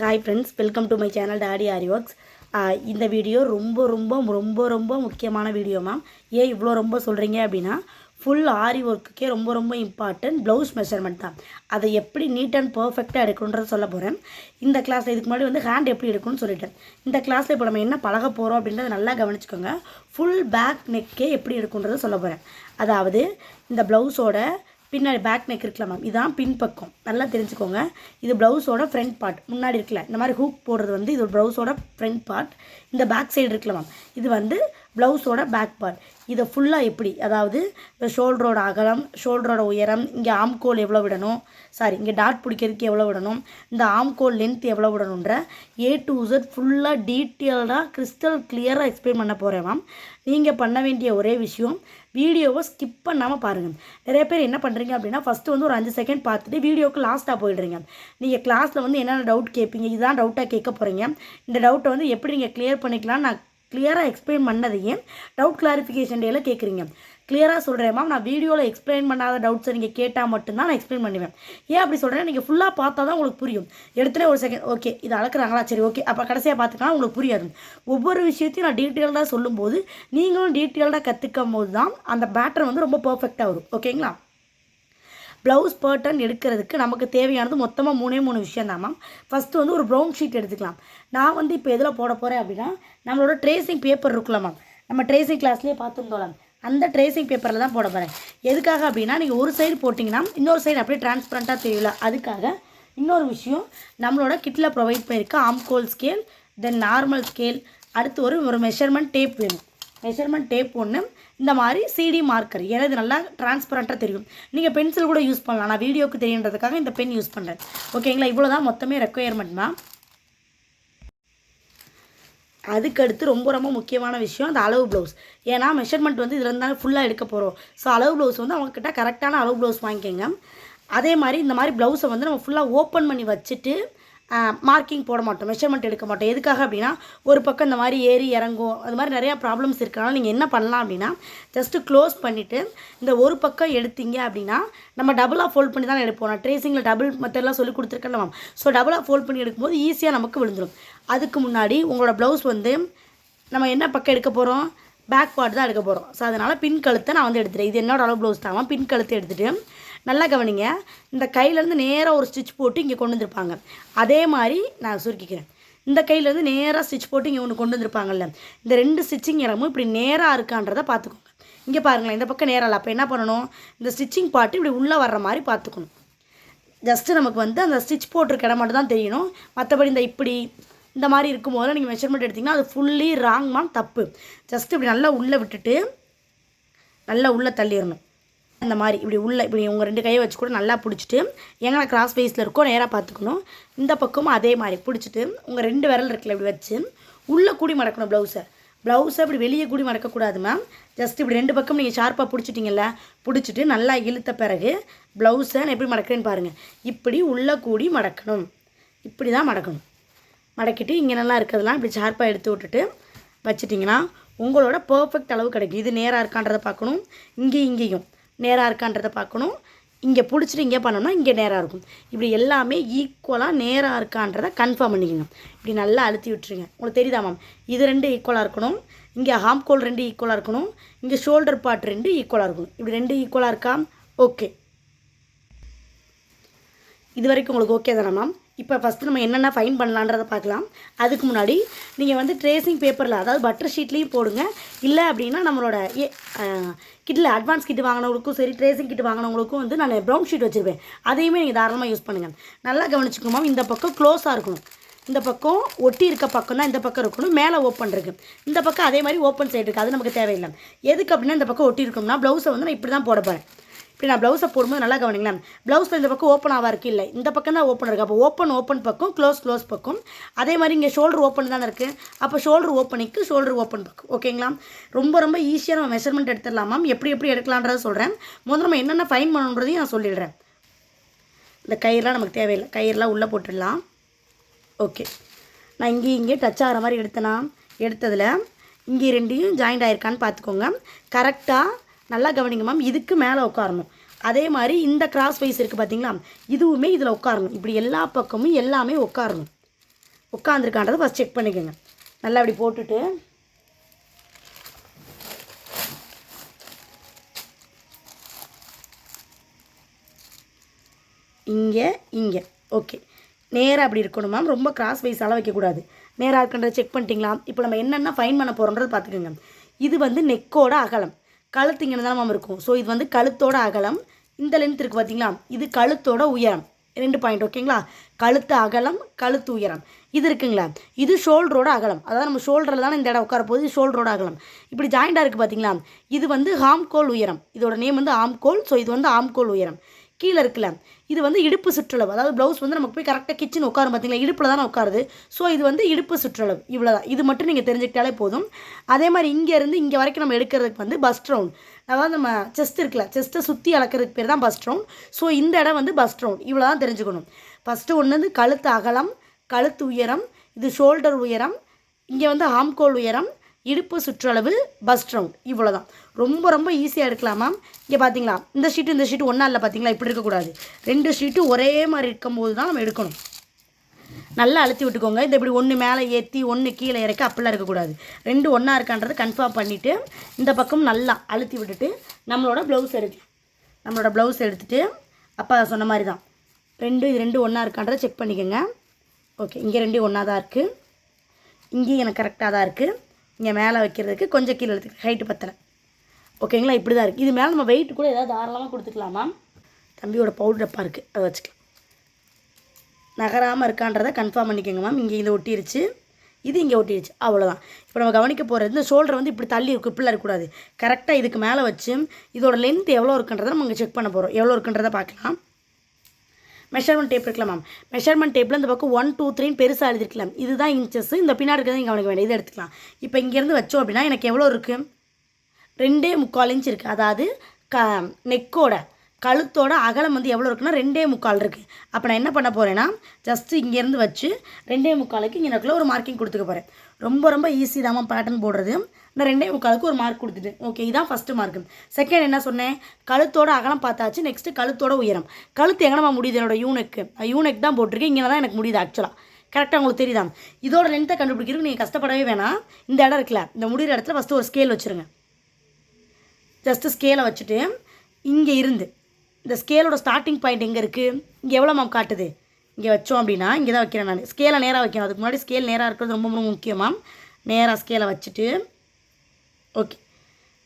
Hi friends welcome to my channel daddy Aari works இந்த video ரொம்ப ரொம்ப ரொம்ப ரொம்ப முக்கியமான வீடியோ மேம் ஏன் இவ்வளோ ரொம்ப சொல்கிறீங்க அப்படின்னா ஃபுல் ஆரி ஒர்க்குக்கே ரொம்ப ரொம்ப இம்பார்ட்டன்ட் ப்ளவுஸ் மெஷர்மெண்ட் தான். அதை எப்படி நீட் அண்ட் பர்ஃபெக்டாக எடுக்கணுன்றத சொல்ல போகிறேன் இந்த கிளாஸில் இதுக்கு முன்னாடி வந்து ஹேண்ட் எப்படி எடுக்கணும்னு சொல்லிட்டேன். இந்த கிளாஸில் இப்போ நம்ம என்ன பழக போகிறோம் அப்படின்றத நல்லா கவனிச்சுக்கோங்க. ஃபுல் பேக் நெக்கே எப்படி எடுக்கணுன்றதை சொல்ல போகிறேன் அதாவது இந்த ப்ளவுஸோட பின்னாடி பேக் நெக் இருக்குல்ல மேம் இதான் பின்பக்கம். நல்லா தெரிஞ்சுக்கோங்க. இது ப்ளவுஸோட ஃப்ரண்ட் பார்ட் முன்னாடி இருக்குல்ல இந்த மாதிரி ஹூக் போடுறது வந்து இது ப்ளவுஸோட ஃப்ரண்ட் பார்ட் இந்த பேக் சைடு இருக்குல்ல மேம் இது வந்து ப்ளவுஸோட பேக் பார்ட் இதை ஃபுல்லாக எப்படி அதாவது இப்போ ஷோல்டரோட அகலம் ஷோல்டரோட உயரம் இங்கே ஆம்கோல் எவ்வளோ விடணும்? சாரி இங்கே டாட் பிடிக்கிறதுக்கு எவ்வளோ விடணும்? இந்த ஆம்கோல் லென்த் எவ்வளோ விடணுன்ற ஏ டு Z ஃபுல்லாக டீட்டெயில்டாக கிறிஸ்டல் கிளியராக எக்ஸ்பிளைன் பண்ண போகிறேன் மேம் நீங்கள் பண்ண வேண்டிய ஒரே விஷயம் வீடியோவை ஸ்கிப் பண்ணாமல் பாருங்கள் நிறைய பேர் என்ன பண்ணுறீங்க அப்படின்னா ஃபஸ்ட்டு வந்து ஒரு அஞ்சு செகண்ட் பார்த்துட்டு வீடியோவுக்கு லாஸ்ட்டாக போயிடுறீங்க. நீங்கள் கிளாஸில் வந்து என்னென்ன டவுட் கேட்பீங்க இதுதான் டவுட்டாக கேட்க போகிறீங்க இந்த டவுட்டை வந்து எப்படி நீங்கள் கிளியர் பண்ணிக்கலாம் நான் கிளியராக எக்ஸ்பிளைன் பண்ணதையே டவுட் கிளாரிஃபிகேஷன் டேயில் கேட்குறீங்க கிளியராக சொல்கிறேன் மேம் நான் வீடியோவில் எக்ஸ்பிளைன் பண்ணாத டவுட்ஸை நீங்கள் கேட்டால் மட்டும்தான் நான் எக்ஸ்பிளைன் பண்ணுவேன். ஏன் அப்படி சொல்கிறேன் நீங்கள் ஃபுல்லாக பார்த்தா தான் உங்களுக்கு புரியும். எடுத்துகிட்டே ஒரு செகண்ட் ஓகே இது அளக்குறாங்களா? சரி ஓகே அப்போ கடைசியாக பார்த்துக்கலாம் உங்களுக்கு புரியாது. ஒவ்வொரு விஷயத்தையும் நான் டீட்டெயில்டாக சொல்லும்போது நீங்களும் டீட்டெயில்டாக கற்றுக்கும் போது தான் அந்த பேட்டர் வந்து ரொம்ப பர்ஃபெக்டாக வரும். ஓகேங்களா ப்ளவுஸ் பேட்டர்ன் எடுக்கிறதுக்கு நமக்கு தேவையானது மொத்தமாக மூணே மூணு விஷயம் தான் மேம் ஃபஸ்ட்டு வந்து ஒரு ப்ரௌன் ஷீட் எடுத்துக்கலாம். நான் வந்து இப்போ எதில் போட போகிறேன் அப்படின்னா நம்மளோட ட்ரேசிங் பேப்பர் இருக்குல்ல மேம் நம்ம ட்ரேசிங் கிளாஸ்லேயே பார்த்துருந்தோம் அந்த ட்ரேசிங் பேப்பரில் தான் போட போகிறேன் எதுக்காக அப்படின்னா நீங்கள் ஒரு சைடு போட்டிங்கன்னா இன்னொரு சைடு அப்படியே டிரான்ஸ்பரண்ட்டாக தெரியல அதுக்காக இன்னொரு விஷயம் நம்மளோட கிட்டில் ப்ரொவைட் பண்ணியிருக்க ஆம்கோல் ஸ்கேல் தென் நார்மல் ஸ்கேல் அடுத்து ஒரு ஒரு மெஷர்மெண்ட் டேப் வேணும். மெஷர்மெண்ட் டேப் ஒன்று இந்த மாதிரி சிடி மார்க்கர் ஏன்னா இது நல்லா டிரான்ஸ்பரண்ட்டாக தெரியும். நீங்கள் பென்சில் கூட யூஸ் பண்ணலாம். நான் வீடியோக்கு தெரியுன்றதுக்காக இந்த பென் யூஸ் பண்ணுறேன் ஓகேங்களா இவ்வளோ தான் மொத்தமே ரெக்குயர்மெண்ட் மேம் அதுக்கடுத்து ரொம்ப ரொம்ப முக்கியமான விஷயம் அந்த அளவு ப்ளவுஸ் ஏன்னா மெஷர்மெண்ட் வந்து இதில் இருந்தாலும் ஃபுல்லாக எடுக்க போகிறோம் ஸோ அளவு ப்ளவுஸ் வந்து அவங்கக்கிட்ட கரெக்டான அளவு ப்ளவுஸ் வாங்கிக்கோங்க. அதே மாதிரி இந்த மாதிரி ப்ளவுஸை வந்து நம்ம ஃபுல்லாக ஓப்பன் பண்ணி வச்சுட்டு மார்க்கிங் போட மாட்டோம் மெஷர்மெண்ட் எடுக்க மாட்டோம். எதுக்காக அப்படின்னா ஒரு பக்கம் இந்த மாதிரி ஏறி இறங்கும் அது மாதிரி நிறையா ப்ராப்ளம்ஸ் இருக்கனால நீங்கள் என்ன பண்ணலாம் அப்படின்னா ஜஸ்ட்டு க்ளோஸ் பண்ணிவிட்டு இந்த ஒரு பக்கம் எடுத்தீங்க அப்படின்னா நம்ம டபுளாக ஃபோல்ட் பண்ணி தான் எடுப்போம். நான் ட்ரேசிங்கில் டபுள் மெத்தடெலாம் சொல்லி கொடுத்துருக்கேன் மேம் ஸோ டபுளாக ஃபோல்ட் பண்ணி எடுக்கும்போது ஈஸியாக நமக்கு விழுந்துடும் அதுக்கு முன்னாடி உங்களோட ப்ளவுஸ் வந்து நம்ம என்ன பக்கம் எடுக்க போகிறோம் பேக் பார்ட் தான் எடுக்க போகிறோம் ஸோ அதனால் பின் கழுத்தை நான் வந்து எடுத்துகிறேன் இது என்னோட அளவு ப்ளவுஸ் தான். பின் கழுத்தை எடுத்துகிட்டு நல்லா கவனிங்க. இந்த கையிலேருந்து நேராக ஒரு ஸ்டிச் போட்டு இங்கே கொண்டு வந்திருப்பாங்க. அதே மாதிரி நான் சுருக்கிக்கிறேன். இந்த கையிலேருந்து நேராக ஸ்டிச் போட்டு இங்கே ஒன்று கொண்டு வந்திருப்பாங்கல்ல. இந்த ரெண்டு ஸ்டிச்சிங் இடமும் இப்படி நேராக இருக்கான்றதை பார்த்துக்கோங்க. இங்கே பாருங்களேன் இந்த பக்கம் நேராக இல்லை. அப்போ என்ன பண்ணணும்? இந்த ஸ்டிச்சிங் பாட்டு இப்படி உள்ளே வர்ற மாதிரி பார்த்துக்கணும். ஜஸ்ட்டு நமக்கு வந்து அந்த ஸ்டிச் போட்டிருக்க இடம் மட்டும் தான் தெரியணும். மற்றபடி இந்த இப்படி இந்த மாதிரி இருக்கும்போது நீங்கள் மெஷர்மெண்ட் எடுத்திங்கன்னா அது ஃபுல்லி ராங்மான் தப்பு. ஜஸ்ட் இப்படி நல்லா உள்ளே விட்டுட்டு நல்லா உள்ளே தள்ளிடணும். அந்த மாதிரி இப்படி உள்ள இப்படி உங்கள் ரெண்டு கையை வச்சு கூட நல்லா பிடிச்சிட்டு எங்கே கிராஸ் வைஸில் இருக்கோ நேராக பார்த்துக்கணும். இந்த பக்கமும் அதே மாதிரி பிடிச்சிட்டு உங்கள் ரெண்டு விரல் இருக்குல்ல இப்படி வச்சு உள்ளே கூடி மடக்கணும் ப்ளவுஸை ப்ளவுஸை இப்படி வெளியே கூடி மடக்கக்கூடாது மேம் ஜஸ்ட் இப்படி ரெண்டு பக்கம் நீங்கள் ஷார்ப்பாக பிடிச்சிட்டிங்கல்ல பிடிச்சிட்டு நல்லா இழுத்த பிறகு ப்ளவுஸை நான் எப்படி மடக்கிறேன்னு பாருங்கள் இப்படி உள்ளே கூடி மடக்கணும். இப்படி தான் மடக்கணும். மடக்கிட்டு இங்கே நல்லா இருக்கிறதெல்லாம் இப்படி ஷார்ப்பாக எடுத்து விட்டுட்டு வச்சிட்டிங்கன்னா உங்களோட பர்ஃபெக்ட் அளவு கிடைக்கும். இது நேராக இருக்கான்றதை பார்க்கணும். இங்கேயும் இங்கேயும். நேராக இருக்கான்றதை பார்க்கணும். இங்கே பிடிச்சிட்டு இங்கே பண்ணோம்னா இங்கே நேராக இருக்கும். இப்படி எல்லாமே ஈக்குவலாக நேராக இருக்கான்றதை கன்ஃபார்ம் பண்ணிக்கோங்க. இப்படி நல்லா அழுத்தி விட்டுருங்க. உங்களுக்கு தெரியுதா மேம் இது ரெண்டு ஈக்குவலாக இருக்கணும். இங்கே ஹாம்கோல் ரெண்டு ஈக்குவலாக இருக்கணும். இங்கே ஷோல்டர் பார்ட் ரெண்டு ஈக்குவலாக இருக்கணும். இப்படி ரெண்டு ஈக்குவலாக இருக்கா? ஓகே இது வரைக்கும் உங்களுக்கு ஓகே தானே மேம் இப்போ ஃபஸ்ட்டு நம்ம என்னென்ன ஃபைன் பண்ணலான்றதை பார்க்கலாம். அதுக்கு முன்னாடி நீங்கள் வந்து ட்ரேசிங் பேப்பரில் அதாவது பட்டர் ஷீட்லேயும் போடுங்க. இல்லை அப்படின்னா நம்மளோட ஏ கிட்டில் அட்வான்ஸ் கிட்டு வாங்கினவங்களுக்கும் சரி ட்ரேசிங் கிட்டு வாங்கினவங்களுக்கும் வந்து நான் ப்ரௌன் ஷீட் வச்சுருப்பேன். அதையுமே நீங்கள் தாராளமாக யூஸ் பண்ணுங்கள் நல்லா கவனிச்சுக்கோ இந்த பக்கம் க்ளோஸாக இருக்கணும். இந்த பக்கம் ஒட்டி இருக்க பக்கம் தான் இந்த பக்கம் இருக்கணும். மேலே ஓப்பன் இருக்குது இந்த பக்கம் அதே மாதிரி ஓப்பன் சைடு இருக்குது அது நமக்கு தேவையில்லை. எதுக்கு அப்படின்னா இந்த பக்கம் ஒட்டி இருக்கணும்னா ப்ளவுஸை வந்து நான் இப்படி தான் போட போகிறேன் இப்படி நான் ப்ளவுஸை போடும்போது நல்லா கவனிங்களேன். ப்ளவுஸில் இந்த பக்கம் ஓப்பன் ஆவா இருக்குது இல்லை. இந்த பக்கம் தான் ஓப்பன் இருக்குது அப்போ ஓப்பன் ஓப்பன் பக்கம் க்ளோஸ் க்ளோஸ் பக்கம். அதே மாதிரி இங்கே ஷோல்டர் ஓப்பன் தானே இருக்குது அப்போ ஷோல்டர் ஓப்பனிக்கு ஷோல்டர் ஓப்பன் பக்கம். ஓகேங்களா ரொம்ப ரொம்ப ஈஸியாக நம்ம மெஷர்மெண்ட் எடுத்துடலாம்? மேம் எப்படி எப்படி எடுக்கலான்றதை சொல்கிறேன் முதல்ல நம்ம என்னென்ன ஃபைன் பண்ணணுன்றதையும் நான் சொல்லிடுறேன். இந்த கயிறுலாம் நமக்கு தேவையில்லை. கயிறுலாம் உள்ளே போட்டுடலாம். ஓகே நான் இங்கே இங்கே டச் ஆகிற மாதிரி எடுத்தேனா? எடுத்ததில் இங்கே ரெண்டையும் ஜாயிண்ட் ஆயிருக்கான்னு பார்த்துக்கோங்க. கரெக்டாக நல்லா கவனிங்க மேம் இதுக்கு மேலே உட்காரணும். அதே மாதிரி இந்த கிராஸ் வைஸ் இருக்குது பார்த்தீங்களா இதுவுமே இதில் உட்காரணும். இப்படி எல்லா பக்கமும் எல்லாமே உட்காரணும். உட்காந்துருக்கான்றதை ஃபஸ்ட் செக் பண்ணிக்கோங்க. நல்லா அப்படி போட்டுட்டு. இங்கே இங்கே. ஓகே நேராக அப்படி இருக்கணும் மேம் ரொம்ப கிராஸ் வைஸால் வைக்கக்கூடாது நேராக இருக்குன்றதை செக் பண்ணிட்டீங்களா? இப்போ நம்ம என்னென்ன ஃபைன் பண்ண போகிறோன்றது பார்த்துக்கோங்க இது வந்து நெக்கோட அகலம். கழுத்து இங்கே தான் மேம் இருக்கும். ஸோ இது வந்து கழுத்தோட அகலம். இந்த லென்த் இருக்குது பார்த்தீங்களா இது கழுத்தோட உயரம். ரெண்டு பாயிண்ட் ஓகேங்களா கழுத்து அகலம் கழுத்து உயரம். இது இருக்குங்களா? இது ஷோல்டரோட அகலம். அதாவது நம்ம ஷோல்டரில் தானே இந்த இடம் உட்கார போகுது. ஷோல்டரோட அகலம். இப்படி ஜாயிண்டாக இருக்குது பார்த்தீங்களா இது வந்து ஹாம்கோல் உயரம். இதோட நேம் வந்து ஆம்கோல் ஸோ இது வந்து ஆம்கோல் உயரம். கீழே இருக்குல்ல. இது வந்து இடுப்பு சுற்றளவு. அதாவது ப்ளவுஸ் வந்து நமக்கு போய் கரெக்டாக கிச்சன் உட்காரும் பார்த்தீங்களா? இடுப்பில் தானே உட்காருது. ஸோ இது வந்து இடுப்பு சுற்றளவு. இவ்வளோ தான் இது மட்டும் நீங்கள் தெரிஞ்சுக்கிட்டாலே போதும். அதே மாதிரி இங்கேருந்து இங்கே வரைக்கும் நம்ம எடுக்கிறதுக்கு வந்து பஸ்ட் ரவுண்ட் அதாவது நம்ம செஸ்ட் இருக்குல்ல. செஸ்ட்டை சுற்றி அளக்கிறதுக்கு பேர் தான் பஸ்ட் ரவுண்ட் ஸோ இந்த இடம் வந்து பஸ்ட் ரவுண்ட் இவ்வளோ தான் தெரிஞ்சுக்கணும். ஃபஸ்ட்டு ஒன்று வந்து கழுத்து அகலம் கழுத்து உயரம் இது ஷோல்டர் உயரம் இங்கே வந்து ஆம்கோல் உயரம் இடுப்பு சுற்றளவு பஸ்ட் ரவுண்ட் இவ்வளோ தான் ரொம்ப ரொம்ப ஈஸியாக எடுக்கலாம் மேம் இங்கே பார்த்தீங்களா இந்த ஷீட்டு இந்த ஷீட்டு ஒன்றா இல்லை பார்த்தீங்களா இப்படி இருக்கக்கூடாது. ரெண்டு ஷீட்டு ஒரே மாதிரி இருக்கும்போது தான் நம்ம எடுக்கணும். நல்லா அழுத்தி விட்டுக்கோங்க. இந்த இப்படி ஒன்று மேலே ஏற்றி ஒன்று கீழே இறக்க அப்படிலாம் இருக்கக்கூடாது. ரெண்டு ஒன்றா இருக்கான்றத கன்ஃபார்ம் பண்ணிவிட்டு இந்த பக்கம் நல்லா அழுத்தி விட்டுட்டு நம்மளோட ப்ளவுஸ் எடுத்து நம்மளோட ப்ளவுஸ் எடுத்துகிட்டு அப்பா சொன்ன மாதிரி தான் ரெண்டு இது ரெண்டு ஒன்றா இருக்கான்றதை செக் பண்ணிக்கோங்க. ஓகே இங்கே ரெண்டு ஒன்றா தான் இருக்குது இங்கேயும் எனக்கு கரெக்டாக தான் இருக்குது இங்கே மேலே வைக்கிறதுக்கு கொஞ்சம் கீழே எடுத்துக்க ஹைட்டு பத்தலை. ஓகேங்களா இப்படி தான் இருக்குது இது மேலே நம்ம வெயிட் கூட ஏதாவது தாராளமாக கொடுத்துக்கலாமா தம்பியோட பவுடர் டப்பா இருக்குது அதை வச்சுக்கலாம். நகராமல் இருக்கான்றதை கன்ஃபார்ம் பண்ணிக்கோங்க மேம் இங்கே இதை ஒட்டிருச்சு. இது இங்கே ஒட்டிருச்சு. அவ்வளோதான் இப்போ நம்ம கவனிக்க போகிறது இந்த ஷோல்டர் வந்து இப்படி தள்ளி இருக்கு. இப்படிலாம் இருக்கக்கூடாது கரெக்டாக இதுக்கு மேலே வச்சு இதோட லென்த் எவ்வளோ இருக்குன்றதை நம்ம இங்கே செக் பண்ண போகிறோம் எவ்வளோ இருக்குன்றதை பார்க்கலாம். மெஷர்மெண்ட் டேப் இருக்கலாம் மேம் மெஷர்மெண்ட் டேப்பில் இந்த பக்கம் ஒன் டூ த்ரீன்னு பெருசாக எழுதிருக்கலாம். இதுதான் இன்ச்சஸ் இந்த பின்னாடி இருக்கிறது நீங்கள் கவனிக்க வேண்டிய இதை எடுத்துக்கலாம். இப்போ இங்கேருந்து வச்சோம் அப்படின்னா எனக்கு எவ்வளோ இருக்குது ரெண்டே முக்கால் இன்ச் இருக்குது அதாவது க நெக்கோட கழுத்தோட அகலம் வந்து எவ்வளோ இருக்குன்னா ரெண்டே முக்கால் இருக்குது அப்போ நான் என்ன பண்ண போகிறேன்னா ஜஸ்ட்டு இங்கேருந்து வச்சு ரெண்டே முக்காலுக்கு இங்கே ஒரு மார்க்கிங் கொடுத்துக்க போகிறேன் ரொம்ப ரொம்ப ஈஸி தான் பேட்டர்ன் போடுறது. நான் ரெண்டே முக்காலுக்கு ஒரு மார்க் கொடுத்துட்டு ஓகே இதான் ஃபஸ்ட்டு மார்க்கு செகண்ட் என்ன சொன்னேன்? கழுத்தோட அகலம் பார்த்தாச்சு. நெக்ஸ்ட்டு கழுத்தோட உயரம். கழுத்து எங்கனமா முடியுது? என்னோட யூனக்கு யூனெக் தான் போட்டிருக்கேன். இங்கே தான் எனக்கு முடியுது ஆக்சுவலாக கரெக்டாக உங்களுக்கு தெரியுதா? இதோட லென்த்தை கண்டுபிடிக்கிறதுக்கு நீங்கள் கஷ்டப்படவே வேணாம். இந்த இடம் இருக்குல்ல இந்த முடிகிற இடத்துல ஃபஸ்ட்டு ஒரு ஸ்கேல் வச்சுருங்க. ஜஸ்ட்டு ஸ்கேலை வச்சுட்டு இங்கே இருந்து இந்த ஸ்கேலோட ஸ்டார்டிங் பாயிண்ட் எங்கே இருக்குது இங்கே எவ்வளோ மேம் காட்டுது? இங்கே வச்சோம் அப்படின்னா இங்கே தான் வைக்கிறேன் நான். ஸ்கேலை நேராக வைக்கணும். அதுக்கு முன்னாடி ஸ்கேல் நேராக இருக்கிறது ரொம்ப ரொம்ப மேம் நேராக ஸ்கேலை வச்சுட்டு ஓகே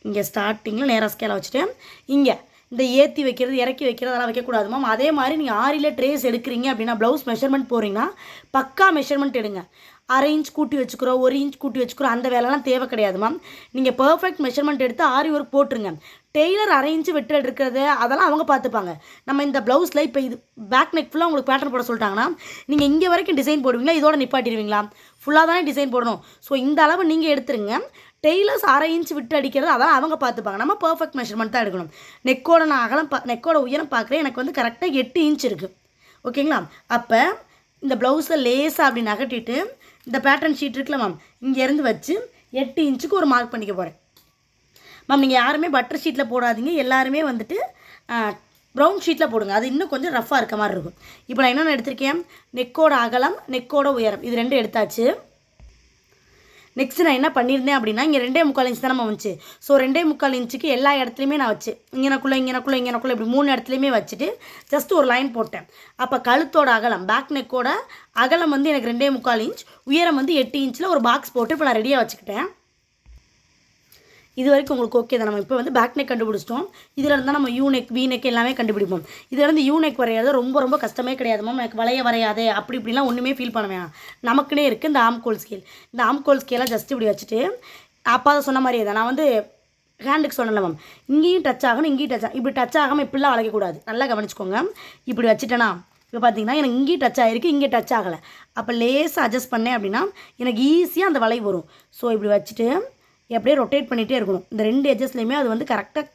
இங்கே ஸ்டார்டிங்கில் நேராக ஸ்கேலை வச்சுட்டு இங்கே இந்த ஏற்றி வைக்கிறது இறக்கி வைக்கிறது அதெல்லாம் வைக்கக்கூடாது மேம் அதே மாதிரி நீங்கள் ஆரியில் ட்ரேஸ் எடுக்கிறீங்க அப்படின்னா ப்ளவுஸ் மெஷர்மெண்ட் போகிறீங்கன்னா பக்கா மெஷர்மெண்ட் எடுங்க. அரை இன்ச் கூட்டி வச்சுக்கிறோம் ஒரு இன்ச் கூட்டி வச்சுக்கிறோம் அந்த வேலைலாம் தேவை கிடையாது மேம் நீங்கள் பர்ஃபெக்ட் மெஷர்மெண்ட் எடுத்து ஆரி ஒர்க் போட்டுருங்க. டெய்லர் அரை இன்ச்சு வெட்டு எடுக்கிறது அதெல்லாம் அவங்க பார்த்துப்பாங்க. நம்ம இந்த ப்ளவுஸில் இப்போ இது பேக் நெக் ஃபுல்லாக உங்களுக்கு பேட்டர்ன் போட சொல்லிட்டாங்கன்னா நீங்கள் இங்கே வரைக்கும் டிசைன் போடுவீங்களா இதோட நிப்பாட்டிடுவீங்களா? ஃபுல்லாக தானே டிசைன் போடணும். ஸோ இந்த அளவு நீங்கள் எடுத்துருங்க. டெய்லர்ஸ் அரை இன்ச் விட்டு அடிக்கிறது அதெல்லாம் அவங்க பார்த்துப்பாங்க. நம்ம பர்ஃபெக்ட் மெஷர்மெண்ட் தான் எடுக்கணும். நெக்கோட நான் அகலம் பா நெக்கோட உயரம் பார்க்குறேன். எனக்கு வந்து கரெக்டாக எட்டு இன்ச் இருக்குது ஓகேங்களா அப்போ இந்த ப்ளவுஸை லேஸாக அப்படி நகட்டிட்டு இந்த பேட்டர்ன் ஷீட் இருக்குல்ல மேம் இங்கேருந்து வச்சு எட்டு இன்ச்சுக்கு ஒரு மார்க் பண்ணிக்க போகிறேன் மேம் நீங்கள் யாருமே பட்டர் ஷீட்டில் போடாதீங்க. எல்லாருமே வந்துட்டு ப்ரௌன் ஷீட்டில் போடுங்க. அது இன்னும் கொஞ்சம் ரஃப்பாக இருக்க மாதிரி இருக்கும். இப்போ நான் என்னென்ன எடுத்திருக்கேன்? நெக்கோட அகலம் நெக்கோட உயரம். இது ரெண்டும் எடுத்தாச்சு. நெக்ஸ்ட் நான் என்ன பண்ணியிருந்தேன் அப்படின்னா இங்கே ரெண்டே முக்கால் இன்ச் தான் நம்ம வந்துச்சு. ஸோ ரெண்டே முக்கால் இன்ச்சுக்கு எல்லா இடத்துலையுமே நான் வச்சு இங்கனக்குள்ளே இங்கனக்குள்ளே இங்கனக்குள்ளே இப்படி மூணு இடத்துலையுமே வச்சுட்டு ஜஸ்ட் ஒரு லைன் போட்டேன். அப்போ கழுத்தோட அகலம் பேக் நெக்கோட அகலம் வந்து எனக்கு ரெண்டே முக்கால் இன்ச் உயரம் வந்து எட்டு இன்ச்சில் ஒரு பாக்ஸ் போட்டு இப்போ நான் ரெடியாக வச்சுக்கிட்டேன். இது வரைக்கும் உங்களுக்கு ஓகே தான். நம்ம இப்போ வந்து பேக் நெக் கண்டுபிடிச்சிட்டோம். இதில் இருந்தால் நம்ம யூ நெக் வி நெக் எல்லாமே கண்டுபிடிப்போம். இதில் இருந்து யூ நெக் வரையாது. ரொம்ப ரொம்ப கஷ்டமே கிடையாது. மேம் எனக்கு வளைய வரையாது. அப்படி இப்படிலாம் ஒன்றுமே ஃபீல் பண்ண வேணாம். நமக்குனே இருக்குது இந்த ஆம்கோல் ஸ்கேல் இந்த ஆம்கோல் ஸ்கேலாக ஜஸ்ட் இப்படி வச்சுட்டு அப்பா சொன்ன மாதிரியே தான். நான் வந்து ஹேண்டுக்கு சொன்னல மேம் இங்கேயும் டச் ஆகணும் இங்கேயும் டச் ஆகும் இப்படி டச் ஆகாமல் இப்படிலாம் வளைக்கக்கூடாது. நல்லா கவனிச்சுக்கோங்க. இப்படி வச்சுட்டேனா இப்போ பார்த்தீங்கன்னா எனக்கு இங்கேயும் டச் ஆகிருக்கு இங்கே டச் ஆகலை. அப்போ லேசாக அட்ஜஸ்ட் பண்ணேன் அப்படின்னா எனக்கு ஈஸியாக அந்த வலை வரும். ஸோ இப்படி வச்சுட்டு எப்படியே ரொட்டேட் பண்ணிகிட்டே இருக்கணும். இந்த ரெண்டு எட்ஜஸ்ட்லேயுமே அது வந்து கரெக்டாக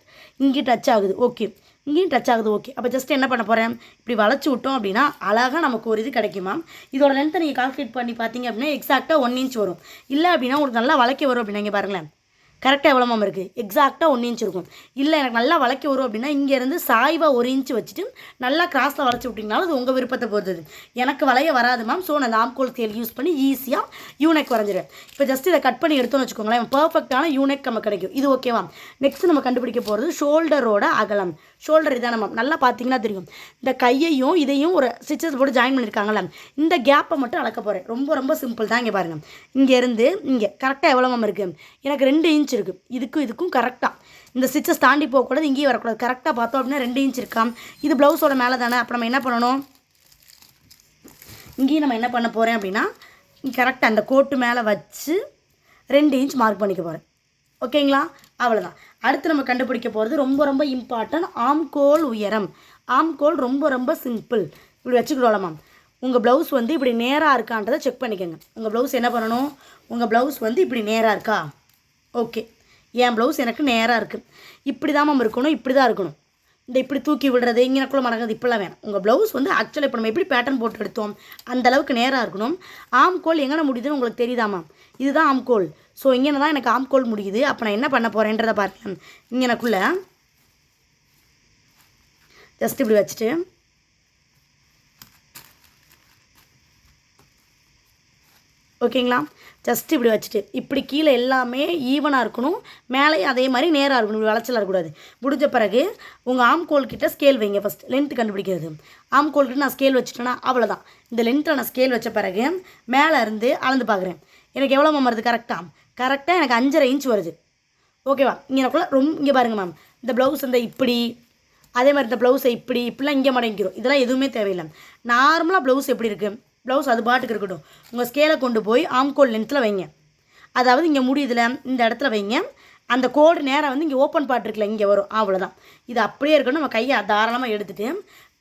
இங்கே டச் ஆகுது. ஓகே இங்கேயும் டச் ஆகுது. ஓகே அப்போ ஜஸ்ட் என்ன பண்ண போகிறேன் இப்படி வளைச்சி விட்டோம் அப்படின்னா அழகாக நமக்கு ஒரு இது கிடைக்குமா இதோட லென்த்தை நீங்கள் கால்குலேட் பண்ணி பார்த்தீங்க அப்படின்னா எக்ஸாக்டாக ஒன் இன்ச் வரும். இல்லை அப்படின்னா உங்களுக்கு நல்லா வளைக்க வரும் அப்படின்னா இங்கே பாருங்களேன். கரெக்டாக எவ்வளோ மேம் இருக்குது எக்ஸாக்டாக ஒன் இன்ச் இருக்கும். இல்லை எனக்கு நல்லா வளைக்க வரும் அப்படின்னா இங்கேருந்து சாய்வாக ஒரு இன்ச் வச்சுட்டு நல்லா கிராஸில் வளைச்சி விட்டிங்கனாலும் அது உங்கள் விருப்பத்தை பொறுத்தது. எனக்கு வளைய வராது மேம் ஸோ நான் அந்த ஆம்கோல் தேல் யூஸ் பண்ணி ஈஸியாக யூனெக் வரைஞ்சிடுவேன் இப்போ ஜஸ்ட் இதை கட் பண்ணி எடுத்தோம்னு வச்சுக்கோங்களேன் பர்ஃபெக்டான யூனெக் நம்ம கிடைக்கும். இது ஓகேவா நெக்ஸ்ட் நம்ம கண்டுபிடிக்க போகிறது ஷோல்டரோட அகலம். ஷோல்டர் இதான மேம் நல்லா பார்த்தீங்கன்னா தெரியும். இந்த கையையும் இதையும் ஒரு ஸ்டிச்சஸ் போட்டு ஜாயின் பண்ணியிருக்காங்களே இந்த கேப்பை மட்டும் அளக்க போகிறேன் ரொம்ப ரொம்ப சிம்பிள் தான் இங்கே பாருங்கள் இங்கேருந்து இங்கே. கரெக்டாக எவ்வளோ மேம் இருக்குது எனக்கு ரெண்டு இன்ச் இருக்குது இதுக்கும் இதுக்கும் கரெக்டாக இந்த ஸ்டிச்சஸ் தாண்டி போகக்கூடாது இங்கேயும் வரக்கூடாது. கரெக்டாக பார்த்தோம் அப்படின்னா ரெண்டு இன்ச் இருக்காம் இது ப்ளவுஸோட மேலே தானே. அப்போ நம்ம என்ன பண்ணணும்? இங்கேயும் நம்ம என்ன பண்ண போகிறேன் அப்படின்னா கரெக்டாக அந்த கோட்டு மேலே வச்சு ரெண்டு இன்ச் மார்க் பண்ணிக்க போகிறேன் ஓகேங்களா அவ்வளோதான் அடுத்து நம்ம கண்டுபிடிக்க போகிறது ரொம்ப ரொம்ப இம்பார்ட்டன்ட் ஆம்கோல் உயரம். ஆம்கோல் ரொம்ப ரொம்ப சிம்பிள் இப்படி வச்சுக்கிடலாமா உங்கள் ப்ளவுஸ் வந்து இப்படி நேராக இருக்கான்றதை செக் பண்ணிக்கோங்க. உங்கள் ப்ளவுஸ் என்ன பண்ணணும்? உங்கள் ப்ளவுஸ் வந்து இப்படி நேராக இருக்கா? ஓகே. என் ப்ளவுஸ் எனக்கு நேராக இருக்குது இப்படி தான் மேம் இருக்கணும் இப்படி தான் இருக்கணும். இந்த இப்படி தூக்கி விடுறது இங்கனக்குள்ள மடங்கிறது இப்படிலாம் வேணும். உங்கள் ப்ளவுஸ் வந்து ஆக்சுவலாக இப்போ நம்ம எப்படி பேட்டர்ன் போட்டு எடுத்தோம் அந்த அளவுக்கு நேராக இருக்கணும். ஆம்கோல் எங்கே முடியுதுன்னு உங்களுக்கு தெரியுதாமா இதுதான் ஆம்கோல் ஸோ இங்கே தான் எனக்கு ஆம்கோல் முடியுது. அப்போ நான் என்ன பண்ண போகிறேன்றதை பாருங்க. இங்கேனக்குள்ளே ஜஸ்ட் இப்படி வச்சுட்டு ஓகேங்களா? ஜஸ்ட் இப்படி வச்சுட்டு. இப்படி கீழே எல்லாமே ஈவனாக இருக்கணும். மேலே அதே மாதிரி நேராக இருக்கணும். இப்படி வளைச்சலாக இருக்கக்கூடாது. முடிஞ்ச பிறகு உங்கள் ஆம்கோல் கிட்ட ஸ்கேல் வைங்க ஃபஸ்ட் லென்த் கண்டுபிடிக்கிறது. ஆம்கோல் கிட்ட நான் ஸ்கேல் வச்சுட்டேன்னா அவ்வளோதான் இந்த லென்த்தில் நான் ஸ்கேல் வச்ச பிறகு மேலே இருந்து அளந்து பார்க்குறேன். எனக்கு எவ்வளோ மேம் வருது? கரெக்டாக கரெக்டாக எனக்கு அஞ்சரை இன்ச் வருது. ஓகேவா இங்கேக்குள்ள ரொம்ப இங்கே பாருங்கள் மேம் இந்த ப்ளவுஸ் இந்த இப்படி அதே மாதிரி இந்த ப்ளவுஸை இப்படி இப்படிலாம் இங்கே மடங்கிக்கிறோம் இதெல்லாம் எதுவுமே தேவையில்லை. நார்மலாக ப்ளவுஸ் எப்படி இருக்குது ப்ளவுஸ் அது பாட்டுக்கு இருக்கட்டும். உங்கள் ஸ்கேலை கொண்டு போய் ஆம்கோல் லென்த்தில் வைங்க. அதாவது இங்கே முடியுதுல இந்த இடத்துல வைங்க. அந்த கோடு நேராக வந்து இங்கே ஓப்பன் பார்ட் இருக்குல்ல இங்கே வரும். அவ்வளோதான் இது அப்படியே இருக்கணும். நம்ம கையை தாராளமாக எடுத்துகிட்டு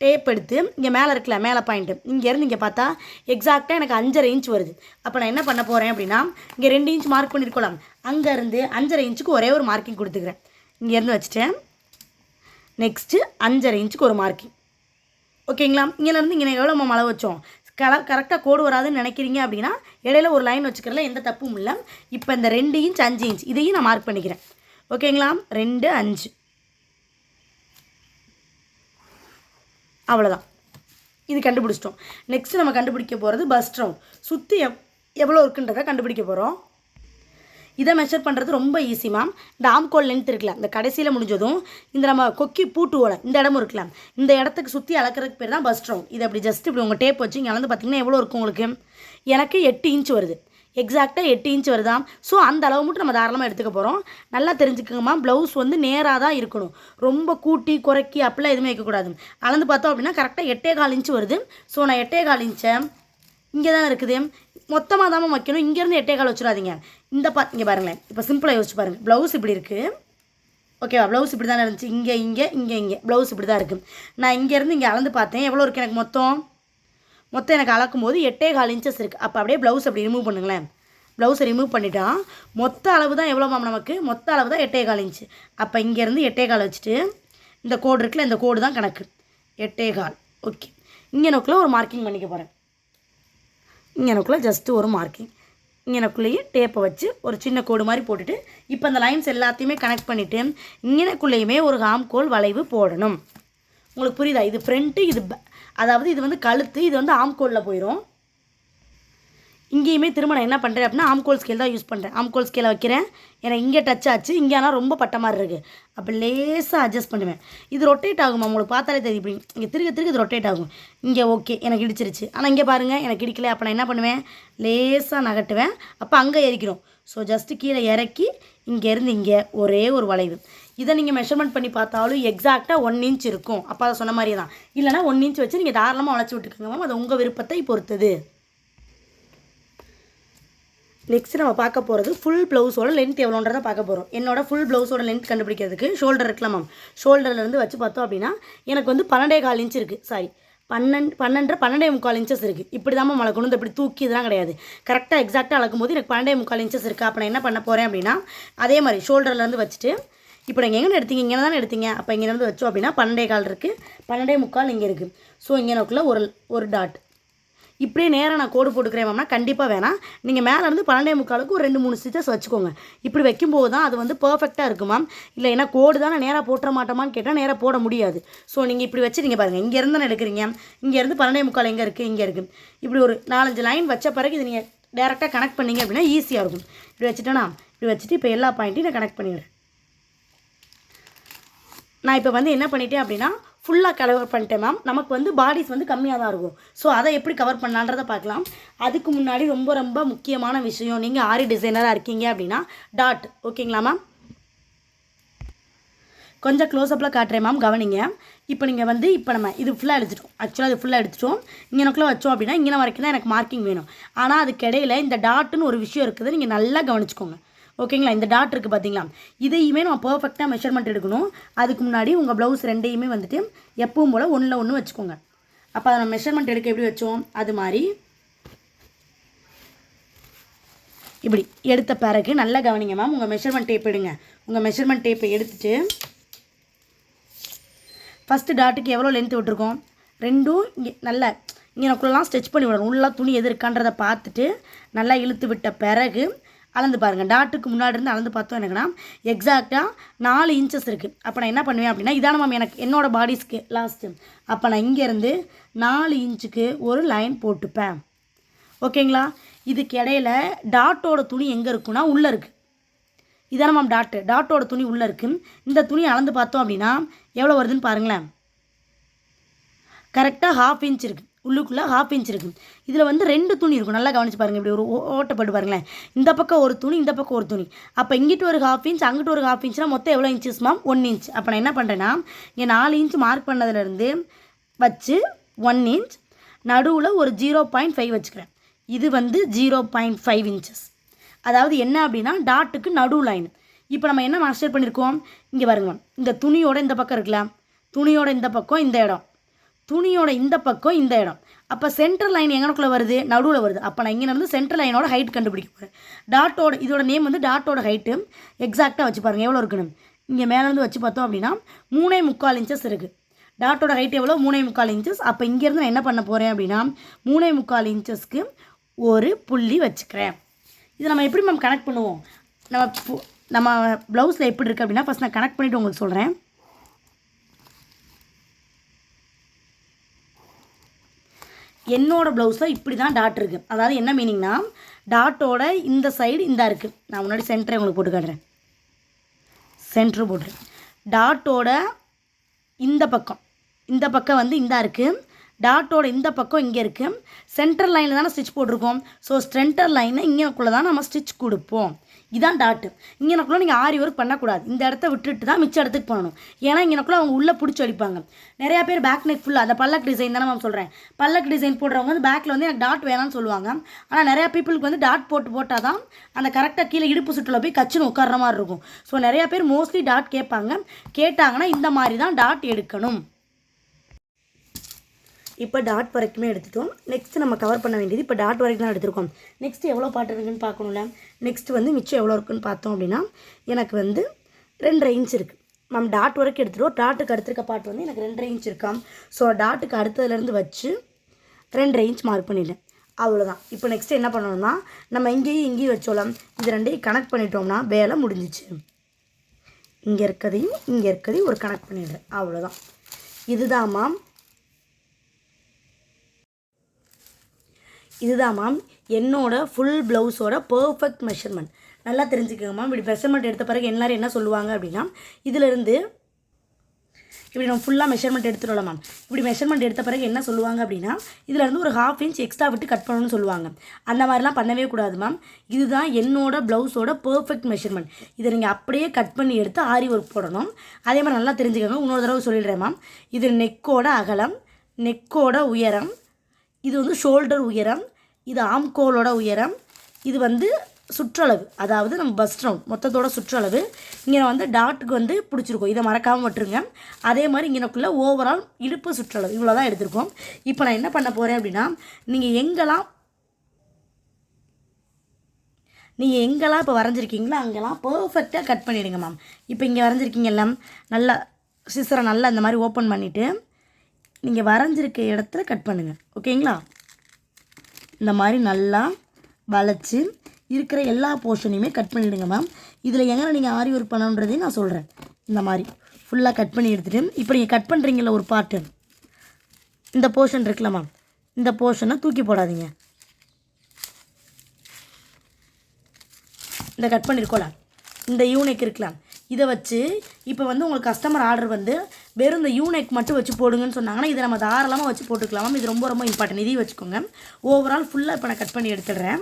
டேப் எடுத்து இங்கே மேலே இருக்கல மேலே பாயிண்ட்டு இங்கேருந்து இங்கே பார்த்தா எக்ஸாக்டாக எனக்கு அஞ்சரை இன்ச் வருது. அப்போ நான் என்ன பண்ண போகிறேன் அப்படின்னா இங்கே ரெண்டு இன்ச் மார்க் பண்ணியிருக்கலாம் அங்கேருந்து அஞ்சரை இன்ச்சுக்கு ஒரே ஒரு மார்க்கிங் கொடுத்துக்கிறேன். இங்கேருந்து வச்சுட்டேன். நெக்ஸ்ட்டு அஞ்சரை இன்ச்சுக்கு ஒரு மார்க்கிங் ஓகேங்களா இங்கேருந்து இங்கே எவ்வளோ நம்ம அளவு வச்சோம்? கலர் கரெக்டாக கோடு வராதுன்னு நினைக்கிறீங்க அப்படின்னா இடையில ஒரு லைன் வச்சுக்கிறதுல எந்த தப்பும் இல்லை. இப்போ இந்த ரெண்டு இன்ச் அஞ்சு இன்ச் இதையும் நான் மார்க் பண்ணிக்கிறேன். ஓகேங்களா ரெண்டு அஞ்சு. அவ்வளோதான் இது கண்டுபிடிச்சிட்டோம். நெக்ஸ்ட் நம்ம கண்டுபிடிக்க போகிறது பஸ் ரவுண்ட் சுற்றி எவ் எவ்வளோ இருக்குன்றதை கண்டுபிடிக்க போகிறோம் இதை மெஷர் பண்ணுறது ரொம்ப ஈஸி மேம் இந்த ஆம்கோல் லென்த் இருக்குல்ல இந்த கடைசியில் முடிஞ்சதும் இந்த நம்ம கொக்கி பூட்டுவோட இந்த இடமும் இருக்குல்ல இந்த இடத்துக்கு சுற்றி அளக்கிறதுக்கு பேர் தான் பஸ் ரவுண்ட் இது அப்படி ஜஸ்ட் இப்படி உங்கள் டேப் வச்சு இங்கே அளந்து பார்த்தீங்கன்னா எவ்வளோ இருக்கும் உங்களுக்கு? எனக்கு எட்டு இன்ச் வருது. எக்ஸாக்டாக எட்டு இன்ச் வருதாம் ஸோ அந்த அளவு மட்டும் நம்ம தாராளமாக எடுத்துக்க போகிறோம் நல்லா தெரிஞ்சுக்கோங்கம்மா ப்ளவுஸ் வந்து நேராக தான் இருக்கணும். ரொம்ப கூட்டி குறைக்கி அப்படிலாம் எதுவுமே வைக்கக்கூடாது அளந்து பார்த்தோம் அப்படின்னா கரெக்டாக எட்டே கால் இன்ச் வருது. ஸோ நான் எட்டே கால் இன்ச்சை இங்கே தான் இருக்குது. மொத்தமாக தான் வைக்கணும். இங்கேருந்து எட்டே கால் வச்சிடாதீங்க. இந்த பா இங்கே பாருங்களேன். இப்போ சிம்பிளாக யோசிச்சு பாருங்கள் ப்ளவுஸ் இப்படி இருக்குது ஓகேவா ப்ளவுஸ் இப்படி தான் இருந்துச்சு. இங்கே இங்கே இங்கே இங்கே. ப்ளவுஸ் இப்படி தான் இருக்குது நான் இங்கேருந்து இங்கே அளந்து பார்த்தேன். எவ்வளோ இருக்குது எனக்கு மொத்தம்? மொத்தம் எனக்கு அளக்கும் போது எட்டே கால் இன்ச்சஸ் இருக்குது அப்போ அப்படியே ப்ளவுஸ் அப்படி ரிமூவ் பண்ணுங்களேன். ப்ளவுஸை ரிமூவ் பண்ணிட்டான் மொத்த அளவு தான் எவ்வளோ மேம் நமக்கு? மொத்த அளவு தான் எட்டே கால் இன்ச்சு அப்போ இங்கேருந்து எட்டே கால் வச்சுட்டு இந்த கோடு இருக்குல்ல இந்த கோடு தான் கணக்கு. எட்டே கால். ஓகே இங்கே நோக்கில் ஒரு மார்க்கிங் பண்ணிக்க போகிறேன் இங்கனக்குள்ளே ஜஸ்ட்டு ஒரு மார்க்கிங் இங்கனக்குள்ளேயே டேப்பை வச்சு ஒரு சின்ன கோடு மாதிரி போட்டுட்டு இப்போ அந்த லைன்ஸ் எல்லாத்தையுமே கனெக்ட் பண்ணிவிட்டு இங்கனக்குள்ளேயுமே ஒரு ஆம்கோல் வளைவு போடணும். உங்களுக்கு புரியுதா? இது ஃப்ரண்ட்டு இது ப- அதாவது இது வந்து கழுத்து இது வந்து ஆம்கோலில் போயிடும் இங்கேயுமே திரும்ப நான் என்ன பண்ணுறேன் அப்படின்னா ஆம்கோல் ஸ்கேல் தான் யூஸ் பண்ணுறேன் ஆம்கோல் ஸ்கேலை வைக்கிறேன். ஏன்னா இங்கே டச் ஆச்சு. இங்கே ஆனால் ரொம்ப பட்ட மாதிரி இருக்குது அப்போ லேசாக அட்ஜஸ்ட் பண்ணுவேன். இது ரொட்டேட் ஆகுமா? உங்களுக்கு பார்த்தாலே தெரியும். இப்படி இங்கே திருக திருக இது ரொட்டேட் ஆகும். இங்கே ஓகே எனக்கு இடிச்சிருச்சு. ஆனால் இங்கே பாருங்கள் எனக்கு இடிக்கல. அப்போ நான் என்ன பண்ணுவேன்? லேசாக நகட்டுவேன். அப்போ அங்கே எரிக்கிறோம் ஸோ ஜஸ்ட்டு கீழே இறக்கி இங்கேருந்து இங்கே ஒரே ஒரு வளைவு. இதை நீங்கள் மெஷர்மெண்ட் பண்ணி பார்த்தாலும் எக்ஸாக்டாக ஒன் இன்ச் இருக்கும். அப்போ அதை சொன்ன மாதிரியே தான். இல்லைனா ஒன் இன்ச் வச்சு நீங்கள் தாராளமாக வளைச்சி விட்டுக்கோங்க மேம் அது உங்கள் விருப்பத்தை பொறுத்தது. நெக்ஸ்ட் நம்ம பார்க்க போகிறது ஃபுல் ப்ளவுஸோட லென்த் எவ்வளோன்றதை பார்க்க போகிறோம் என்னோட ஃபுல் ப்ளவுஸோட லென்த் கண்டுபிடிக்கிறதுக்கு ஷோல்டர் இருக்கலாம் மேம் ஷோல்டர்லேருந்து வச்சு பார்த்தோம் அப்படின்னா எனக்கு வந்து பன்னெண்டே கால் இன்ச் இருக்குது சாரி பன்னெண்டு பன்னெண்டரை பன்னெண்டே முக்கால் இன்ச்சஸ் இருக்குது இப்படி தான் மேம் அளக்கணும் இப்படி தூக்கி இதெல்லாம் கிடையாது. கரெக்டாக எக்ஸாக்டாக அளக்கும் போது எனக்கு பன்னெண்டே முக்கால் இன்ச்சஸ் இருக்குது அப்போ நான் என்ன பண்ண போகிறேன் அப்படின்னா அதே மாதிரி ஷோல்டர்லேருந்து வச்சுட்டு இப்போ நீங்கள் எங்கே எடுத்தீங்க? இங்கே தானே எடுத்தீங்க? அப்போ இங்கேருந்து வச்சோம் அப்படின்னா பன்னெண்டே கால் இருக்குது பன்னெண்டே முக்கால் இங்கே இருக்குது ஸோ இங்கே நோக்கில் ஒரு ஒரு டாட் இப்படியே நேராக நான் கோடு போட்டுக்கிறேன் மேம்னா கண்டிப்பாக வேணாம். நீங்கள் மேலேருந்து பன்னெண்டே முக்காலுக்கு ஒரு ரெண்டு மூணு ஸ்டிச்சஸ் வச்சுக்கோங்க. இப்படி வைக்கும்போது தான் அது வந்து பர்ஃபெக்டாக இருக்கும் மேம் இல்லை ஏன்னா கோடு தானே நேராக போட்டுற மாட்டோமான்னு கேட்டால் நேராக போட முடியாது. ஸோ நீங்கள் இப்படி வச்சு நீங்கள் பாருங்கள் இங்கேருந்து தானே எடுக்கிறீங்க? இங்கேருந்து பன்னெண்டே முக்கால் எங்கே இருக்குது இங்கே இருக்குது இப்படி ஒரு நாலஞ்சு லைன் வச்ச பிறகு இது நீங்கள் டேரெக்டாக கனெக்ட் பண்ணீங்க அப்படின்னா ஈஸியாக இருக்கும். இப்படி வச்சுட்டேன்னா இப்படி வச்சுட்டு இப்போ எல்லா பாயிண்ட்டையும் நான் கனெக்ட் பண்ணிடுறேன். நான் இப்போ வந்து என்ன பண்ணிட்டேன் அப்படின்னா ஃபுல்லாக கவர் பண்ணிட்டேன் மேம் நமக்கு வந்து பாடிஸ் வந்து கம்மியாக தான் இருக்கும். ஸோ அதை எப்படி கவர் பண்ணலான்றதை பார்க்கலாம். அதுக்கு முன்னாடி ரொம்ப ரொம்ப முக்கியமான விஷயம் நீங்கள் ஆரி டிசைனராக இருக்கீங்க அப்படின்னா டாட் ஓகேங்களா மேம் கொஞ்சம் க்ளோஸ்அப்பில் காட்டுறேன் மேம் கவனிங்க. இப்போ நீங்கள் வந்து இப்போ நம்ம இது ஃபுல்லாக எடுத்துட்டோம். ஆக்சுவலாக இது ஃபுல்லாக எடுத்துட்டோம். இங்கனக்குள்ளே வச்சோம் அப்படின்னா இங்கே வரைக்கும் தான் எனக்கு மார்க்கிங் வேணும். ஆனால் அதுக்கிடையில் இந்த டாட்டுன்னு ஒரு விஷயம் இருக்குது. நீங்கள் நல்லா கவனிச்சுக்கோங்க. ஓகேங்களா? இந்த டாட் இருக்குது பார்த்தீங்களா இதையுமே நம்ம பர்ஃபெக்டாக மெஷர்மெண்ட் எடுக்கணும். அதுக்கு முன்னாடி உங்கள் ப்ளவுஸ் ரெண்டையுமே வந்துட்டு எப்பவும் போல் ஒன்றில் ஒன்று வச்சுக்கோங்க. அப்போ அதை நம்ம மெஷர்மெண்ட் எடுக்க எப்படி வச்சோம்? அது மாதிரி. இப்படி எடுத்த பிறகு நல்லா கவனிங்க மேம் உங்கள் மெஷர்மெண்ட் டேப் எடுங்க. உங்கள் மெஷர்மெண்ட் டேப்பை எடுத்துட்டு ஃபஸ்ட்டு டாட்டுக்கு எவ்வளோ லென்த் விட்டுருக்கோம்? ரெண்டும் இங்கே நல்லா இங்கே நமக்குள்ளலாம் ஸ்டிச் பண்ணி விடணும். உள்ள துணி எது இருக்கான்றதை பார்த்துட்டு நல்லா இழுத்து விட்ட பிறகு அளந்து பாருங்கள் டாட்டுக்கு முன்னாடி இருந்து அளந்து பார்த்தோம் எனக்குன்னா எக்ஸாக்டாக நாலு இன்ச்சஸ் இருக்குது அப்போ நான் என்ன பண்ணுவேன் அப்படின்னா இதான மேம் எனக்கு என்னோடய பாடிஸ்க்கு லாஸ்ட்டு அப்போ நான் இங்கேருந்து நாலு இன்ச்சுக்கு ஒரு லைன் போட்டுப்பேன். ஓகேங்களா? இதுக்கு இடையில டாட்டோட துணி எங்கே இருக்குன்னா உள்ளே இருக்குது இதான மேம் டாட்டு டாட்டோட துணி உள்ளே இருக்குது இந்த துணி அளந்து பார்த்தோம் அப்படின்னா எவ்வளோ வருதுன்னு பாருங்களேன். கரெக்டாக ஹாஃப் இன்ச் இருக்குது உள்ளுக்குள்ளே ஹாஃப் இன்ச் இருக்குது இதில் வந்து ரெண்டு துணி இருக்கும். நல்லா கவனிச்சு பாருங்கள் இப்படி ஒரு ஓ- ஓட்டப்பட்டு பாருங்களேன். இந்த பக்கம் ஒரு துணி இந்த பக்கம் ஒரு துணி. அப்போ இங்கிட்டு ஒரு ஹாஃப் இன்ச் அங்கிட்டு ஒரு ஹாஃப் இன்ச்னா மொத்தம் எவ்வளோ இன்ச்சஸ் மேம் ஒன் இன்ச் அப்போ நான் என்ன பண்ணுறேன்னா இங்கே நாலு இன்ச் மார்க் பண்ணதுலேருந்து வச்சு ஒன் இன்ச் நடுவில் ஒரு ஜீரோ பாயிண்ட் ஃபைவ் வச்சுக்கிறேன். இது வந்து ஜீரோ பாயிண்ட் ஃபைவ் இன்ச்சஸ் அதாவது என்ன அப்படின்னா டாட்டுக்கு நடு லைன் இப்போ நம்ம என்ன மாஸ்டர் பண்ணியிருக்கோம் இங்கே பாருங்க மேம் இந்த துணியோட இந்த பக்கம் இருக்கலாம் துணியோட இந்த பக்கம் இந்த இடம். துணியோட இந்த பக்கம் இந்த இடம். அப்போ சென்ட்ரல் லைன் எங்கனக்குள்ளே வருது? நடுவில் வருது. அப்போ நான் இங்கே இருந்து சென்ட்ரல் லைனோட ஹைட் கண்டுபிடிக்க போகிறேன் டாட்டோட இதோட நேம் வந்து டாட்டோட ஹைட்டு எக்ஸாக்டாக வச்சு பாருங்கள் எவ்வளோ இருக்குன்னு இங்கே மேலேருந்து வச்சு பார்த்தோம் அப்படின்னா மூணே முக்கால் இன்ச்சஸ் இருக்குது டாட்டோட ஹைட் எவ்வளோ மூணே முக்கால் இன்ச்சஸ் அப்போ இங்கேருந்து நான் என்ன பண்ண போகிறேன் அப்படின்னா மூணே முக்கால் இன்ச்சஸ்க்கு ஒரு புள்ளி வச்சுக்கிறேன். இதை நம்ம எப்படி மேம் கனெக்ட் பண்ணுவோம்? நம்ம நம்ம ப்ளவுஸில் எப்படி இருக்குது அப்படின்னா ஃபஸ்ட் நான் கனெக்ட் பண்ணிவிட்டு உங்களுக்கு சொல்கிறேன் என்னோடய ப்ளவுஸில் இப்படி தான் டாட் இருக்குது அதாவது என்ன மீனிங்னா டாட்டோட இந்த சைடு இந்த இருக்குது நான் முன்னாடி சென்டரை உங்களுக்கு போட்டு காட்டுறேன். சென்ட்ரு போட்டுறேன். டாட்டோட இந்த பக்கம். இந்த பக்கம் வந்து இந்த இருக்குது டாட்டோட இந்த பக்கம் இங்கே இருக்குது சென்டர் லைனில் தானே ஸ்டிச் போட்டிருக்கோம் ஸோ சென்டர் லைனை இங்கேக்குள்ளே தான் நம்ம ஸ்டிச் கொடுப்போம். இதான் டாட்டு இங்கனக்குள்ளே நீங்கள் ஆரி ஒர்க் பண்ணக்கூடாது. இந்த இடத்த விட்டுட்டு தான் மிச்ச இடத்துக்கு போகணும். ஏன்னா இங்கனக்குள்ள அவங்க உள்ளே பிடிச்சி அடிப்பாங்க நிறையா பேர் பேக் நெக் ஃபுல்லாக அந்த பல்லக் டிசைன் தானே மேம் சொல்கிறேன் பல்லக் டிசைன் போடுறவங்க வந்து பேக்கில் வந்து எனக்கு டாட் வேணாம்னு சொல்லுவாங்க. ஆனால் நிறையா பீப்புளுக்கு வந்து டாட் போட்டு போட்டால் தான் அந்த கரெக்டாக கீழே இடுப்பு சுற்றுல போய் கச்சுன்னு உட்கார்ற மாதிரி இருக்கும். ஸோ நிறையா பேர் மோஸ்ட்லி டாட் கேட்பாங்க. கேட்டாங்கன்னா இந்த மாதிரி தான் டாட் எடுக்கணும். இப்போ டாட் வரைக்குமே எடுத்துட்டோம். நெக்ஸ்ட் நம்ம கவர் பண்ண வேண்டியது இப்போ டாட் வரைக்கும் தான் எடுத்திருக்கோம். நெக்ஸ்ட் எவ்வளோ பாட்டு இருக்குன்னு பார்க்கணும்ல? நெக்ஸ்ட் வந்து மிச்சம் எவ்வளோ இருக்குன்னு பார்த்தோம் அப்படின்னா எனக்கு வந்து ரெண்டரை இன்ச் இருக்குது மேம் டாட் வரைக்கும் எடுத்துருவோம் டாட்டுக்கு அடுத்திருக்க பாட்டு வந்து எனக்கு ரெண்டரை இன்ச் இருக்காம் ஸோ டாட்டுக்கு அடுத்ததுலேருந்து வச்சு ரெண்டரை இன்ச் மார்க் பண்ணிட்டேன். அவ்வளோதான் இப்போ நெக்ஸ்ட் என்ன பண்ணணும்னா நம்ம இங்கேயும் இங்கேயும் வச்சோலாம். இது ரெண்டையும் கனெக்ட் பண்ணிட்டோம்னா வேலை முடிஞ்சிச்சு. இங்கே இருக்கதையும் இங்கே இருக்கதையும் ஒரு கனெக்ட் பண்ணிடுறேன். அவ்வளோதான் இதுதான் மேம் இதுதான் மேம் என்னோட ஃபுல் ப்ளவுஸோட பர்ஃபெக்ட் மெஷர்மெண்ட் நல்லா தெரிஞ்சுக்கோங்க மேம் இப்படி மெஷர்மெண்ட் எடுத்த பிறகு எல்லோரும் என்ன சொல்லுவாங்க அப்படின்னா இதிலிருந்து இப்படி நம்ம ஃபுல்லாக மெஷர்மெண்ட் எடுத்துடல மேம் இப்படி மெஷர்மெண்ட் எடுத்த பிறகு என்ன சொல்லுவாங்க அப்படின்னா இதில் இருந்து ஒரு ஹாஃப் இன்ச் எக்ஸ்ட்ரா விட்டு கட் பண்ணணும்னு சொல்லுவாங்க. அந்த மாதிரிலாம் பண்ணவே கூடாது மேம் இதுதான் என்னோட ப்ளவுஸோட பர்ஃபெக்ட் மெஷர்மெண்ட் இதை நீங்கள் அப்படியே கட் பண்ணி எடுத்து ஆரி ஒர்க் போடணும். அதே மாதிரி நல்லா தெரிஞ்சுக்கோங்க. இன்னொரு தடவை சொல்லிடுறேன் மேம் இது நெக்கோட அகலம் நெக்கோட உயரம் இது வந்து ஷோல்டர் உயரம் இது ஆம்கோலோட உயரம் இது வந்து சுற்றளவு. அதாவது நம்ம பஸ் ரவுண்ட் மொத்தத்தோட சுற்றளவு. இங்கே வந்து டாட்டுக்கு வந்து பிடிச்சிருக்கோம். இதை மறக்காமல் விட்டுருங்க. அதே மாதிரி இங்கனக்குள்ளே ஓவரால் இடுப்பு சுற்றளவு. இவ்வளோ தான் எடுத்திருக்கோம். இப்போ நான் என்ன பண்ண போகிறேன் அப்படின்னா நீங்கள் எங்கெல்லாம் நீங்கள் எங்கெல்லாம் இப்போ வரைஞ்சிருக்கீங்களோ அங்கெல்லாம் பர்ஃபெக்டாக கட் பண்ணிவிடுங்க மேம் இப்போ இங்கே வரைஞ்சிருக்கீங்கல்ல நல்லா சிசரை நல்லா இந்த மாதிரி ஓப்பன் பண்ணிவிட்டு நீங்கள் வரைஞ்சிருக்க இடத்துல கட் பண்ணுங்கள் ஓகேங்களா? இந்த மாதிரி நல்லா வளைச்சி இருக்கிற எல்லா போர்ஷனையுமே கட் பண்ணிவிடுங்க மேம் இதில் எங்கே நீங்கள் ஆரி ஒர்க் பண்ணணுன்றதையும் நான் சொல்கிறேன் இந்த மாதிரி ஃபுல்லாக கட் பண்ணி எடுத்துகிட்டு இப்போ நீங்கள் கட் பண்ணுறீங்கள ஒரு பார்ட்டு இந்த போர்ஷன் இருக்குல்ல மேம் இந்த போர்ஷனை தூக்கி போடாதீங்க. இந்த கட் பண்ணியிருக்கோல இந்த யூனிக் இருக்கலாம் இதை வச்சு இப்போ வந்து உங்களுக்கு கஸ்டமர் ஆர்டர் வந்து வெறும் இந்த யூனெக் மட்டும் வச்சு போடுங்கன்னு சொன்னாங்கன்னா இதை நம்ம தாராளமாக வச்சு போட்டுக்கலாம். இது ரொம்ப ரொம்ப இம்பார்ட்டன்ட் இதையும் வச்சுக்கோங்க. ஓவரால் ஃபுல்லாக இப்போ நான் கட் பண்ணி எடுத்துடுறேன்.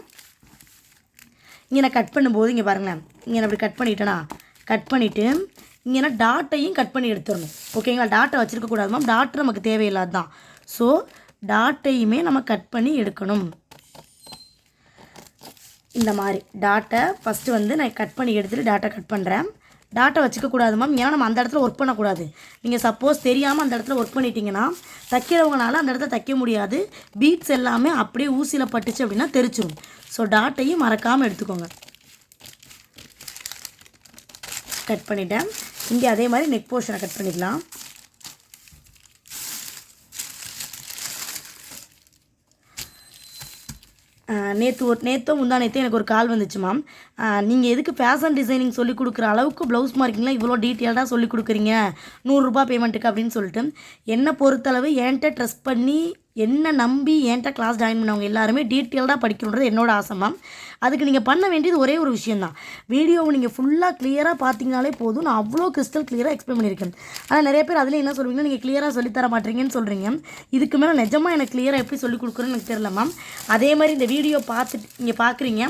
இங்கே நான் கட் பண்ணும்போது இங்கே பாருங்களேன். இங்கே நான் அப்படி கட் பண்ணிட்டேனா? கட் பண்ணிவிட்டு இங்கே நான் டாட்டையும் கட் பண்ணி எடுத்துடணும். ஓகேங்களா டாட்டை வச்சுருக்கக்கூடாது மேம் டாட் நமக்கு தேவையில்லாது தான். ஸோ டாட்டையுமே நம்ம கட் பண்ணி எடுக்கணும். இந்த மாதிரி. டாட்டை ஃபஸ்ட்டு வந்து நான் கட் பண்ணி எடுத்துகிட்டு டாட்டை கட் பண்ணுறேன் டாட்டை வச்சுக்கக்கூடாது மேம் ஏன்னா நம்ம அந்த இடத்துல ஒர்க் பண்ணக்கூடாது. நீங்கள் சப்போஸ் தெரியாமல் அந்த இடத்துல ஒர்க் பண்ணிட்டீங்கன்னா தைக்கிறவங்களால அந்த இடத்துல தைக்க முடியாது. பீட்ஸ் எல்லாமே அப்படியே ஊசியில் பட்டுச்சு அப்படின்னா தெரிச்சிடும் ஸோ டாட்டையும் மறக்காமல் எடுத்துக்கோங்க. கட் பண்ணிட்டேன். இங்கே அதே மாதிரி நெக் போர்ஷனை கட் பண்ணிக்கலாம். நேற்று ஒரு நேற்றோ முந்தா நேற்றோ எனக்கு ஒரு கால் வந்துச்சு மேம் நீங்கள் எதுக்கு ஃபேஷன் டிசைனிங் சொல்லி கொடுக்குற அளவுக்கு ப்ளவுஸ் மார்க்கிங்லாம் இவ்வளோ டீட்டெயில்டாக சொல்லி கொடுக்குறீங்க? நூறுரூபா பேமெண்ட்டுக்கு அப்படின்னு சொல்லிட்டு. என்னை பொறுத்தளவு என்கிட்ட ட்ரெஸ் பண்ணி என்ன நம்பி என்கிட்ட கிளாஸ் ஜாயின் பண்ணவங்க எல்லாருமே டீட்டெயில்டாக படிக்கணுன்றது என்னோட ஆசை மேம் அதுக்கு நீங்கள் பண்ண வேண்டியது ஒரே ஒரு விஷயந்தான் வீடியோவை நீங்கள் ஃபுல்லாக கிளியராக பார்த்தீங்கனாலே போதும். நான் அவ்வளோ கிறிஸ்டல் கிளியராக எக்ஸ்பிளைன் பண்ணியிருக்கேன். ஆனால் நிறைய பேர் அதில் என்ன சொல்லுவீங்கன்னா நீங்கள் கிளியராக சொல்லித்தர மாட்டீங்கன்னு சொல்கிறீங்க இதுக்கு மேலே நிஜமாக எனக்கு கிளியராக எப்படி சொல்லிக் கொடுக்குறேன்னு எனக்கு தெரியல மேம் அதே மாதிரி இந்த வீடியோ பார்த்துட்டு நீங்கள் பார்க்குறீங்க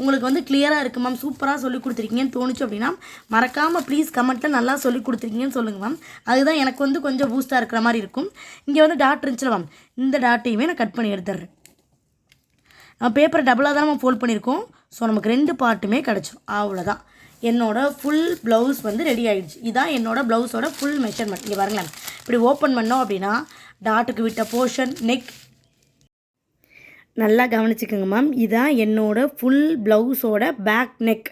உங்களுக்கு வந்து கிளியராக இருக்குது மேம் சூப்பராக சொல்லி கொடுத்துருக்கீங்கன்னு தோணுச்சு அப்படின்னா மறக்காமல் ப்ளீஸ் கமெண்ட்டில் நல்லா சொல்லி கொடுத்துருக்கீங்கன்னு சொல்லுங்கள் மேம் அதுதான் எனக்கு வந்து கொஞ்சம் பூஸ்ட்டாக இருக்கிற மாதிரி இருக்கும். இங்கே வந்து டாட் இருந்துச்சுல மேம் இந்த டாட்டையுமே நான் கட் பண்ணி எடுத்துடுறேன் பேப்பரை டபுளாக தான் நம்ம ஃபோல்ட் பண்ணியிருக்கோம். ஸோ நமக்கு ரெண்டு பார்ட்டுமே கிடச்சிரும். அவ்வளோதான் என்னோட ஃபுல் ப்ளவுஸ் வந்து ரெடி ஆகிடுச்சு இதான் என்னோடய ப்ளவுஸோட ஃபுல் மெஷர்மெண்ட் இங்கே பாருங்களேன். இப்படி ஓப்பன் பண்ணோம் அப்படின்னா டாட்டுக்கு விட்ட போர்ஷன் நெக் நல்லா கவனிச்சுக்கோங்க மேம் இதான் என்னோடய ஃபுல் ப்ளவுஸோட பேக் நெக்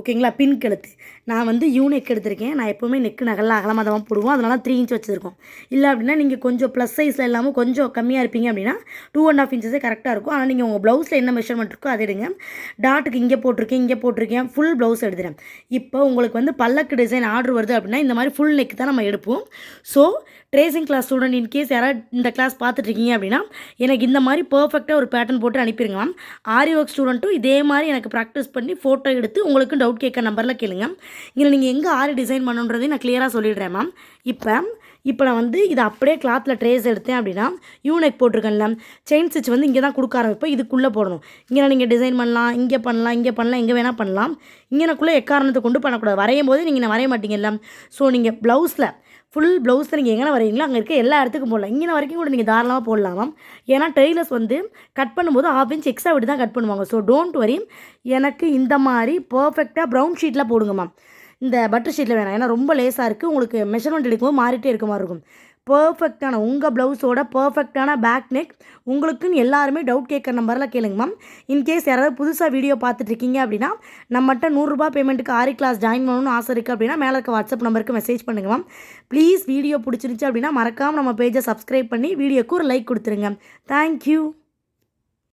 ஓகேங்களா? பின் கழுத்து. நான் வந்து யூ நெக் எடுத்திருக்கேன். நான் எப்போவுமே நெக்கு நகலில் அகலமாக தான் போடுவோம். அதனால த்ரீ இன்ச் வச்சுருக்கோம். இல்லை அப்படின்னா நீங்கள் கொஞ்சம் ப்ளஸ் சைஸில் இல்லாமல் கொஞ்சம் கம்மியாக இருப்பீங்க அப்படின்னா டூ அண்ட் ஆஃப் இன்ச்சஸே கரெக்டாக இருக்கும். ஆனால் நீங்கள் உங்கள் ப்ளவுஸில் என்ன மெஷர்மெண்ட் இருக்கோ அதை எடுங்க. டாட்டுக்கு இங்கே போட்டிருக்கேன் இங்கே போட்டிருக்கேன். ஃபுல் ப்ளவுஸ் எடுத்துகிறேன் இப்போ உங்களுக்கு வந்து பல்லக்கு டிசைன் ஆர்டர் வருது அப்படின்னா இந்த மாதிரி ஃபுல் நெக் தான் நம்ம எடுப்போம். So tracing class student in case யாராவது இந்த கிளாஸ் பார்த்துட்ருக்கீங்க அப்படின்னா எனக்கு இந்த மாதிரி பர்ஃபெக்டாக ஒரு பேட்டர்ன் போட்டு அனுப்பிடுங்க மேம் ஆரி ஒர்க் ஸ்டூடெண்ட்டும் இதே மாதிரி எனக்கு ப்ராக்டிஸ் பண்ணி ஃபோட்டோ எடுத்து உங்களுக்கு டவுட் கேட்க நம்பரில் கேளுங்க இதில் நீங்கள் எங்கே ஆரி டிசைன் பண்ணுன்றதையும் நான் கிளியராக சொல்லிடுறேன் மேம் இப்போ இப்போ நான் வந்து இதை அப்படியே கிளாத்தில் ட்ரேஸ் எடுத்தேன் அப்படின்னா யூனெக் போட்டிருக்கேன்ல செயின் ஸ்டிச் வந்து இங்கே தான் கொடுக்க ஆரம்பிப்போம் இதுக்குள்ளே போடணும். இங்கே நீங்கள் டிசைன் பண்ணலாம் இங்கே பண்ணலாம் இங்கே பண்ணலாம் இங்கே வேணால் பண்ணலாம். இங்கேனக்குள்ளே எக்காரணத்தை கொண்டு பண்ணக்கூடாது. வரையும் போது நீங்கள் வரைய மாட்டீங்கல்ல ஸோ நீங்கள் ப்ளவுஸில் ஃபுல் ப்ளவுஸில் நீங்கள் எங்கே வரீங்களோ அங்கே இருக்க எல்லா இடத்துக்கும் போடலாம். இங்கே வரைக்கும் கூட நீங்கள் தாராளமாக போடலாமாம் ஏன்னா டெய்லர்ஸ் வந்து கட் பண்ணும்போது ஹாஃப் இன்ச் எக்ஸ்ட்ரா விட்டு தான் கட் பண்ணுவாங்க. ஸோ டோன்ட் வரி எனக்கு இந்த மாதிரி பர்ஃபெக்டாக ப்ரௌன் ஷீட்டில் போடுங்க மேம் இந்த பட்டர் ஷீட்டில் வேணாம். ஏன்னா ரொம்ப லேஸாக இருக்குது உங்களுக்கு மெஷர்மெண்ட் எடுக்கும்போது மாறிட்டே இருக்க மாதிரி இருக்கும். பர்ஃபெக்டான உங்கள் ப்ளவுஸோட பர்ஃபெக்டான பேக் நெக் உங்களுக்குன்னு எல்லாருமே டவுட் கேட்குற நம்பரில் கேளுங்க மேம் இன்கேஸ் யாராவது புதுசாக வீடியோ பார்த்துட்ருக்கீங்க அப்படின்னா நம்மகிட்ட நூறுரூபா பேமெண்ட்டுக்கு ஆரி கிளாஸ் ஜாயின் பண்ணணும்னு ஆசை இருக்குது அப்படின்னா மேலே இருக்க வாட்ஸ்அப் நம்பருக்கு மெசேஜ் பண்ணுங்க மேம் ப்ளீஸ் வீடியோ பிடிச்சிருந்துச்சு அப்படின்னா மறக்காமல் நம்ம பேஜை சப்ஸ்கிரைப் பண்ணி வீடியோக்கு ஒரு லைக் கொடுத்துருங்க. தேங்க்யூ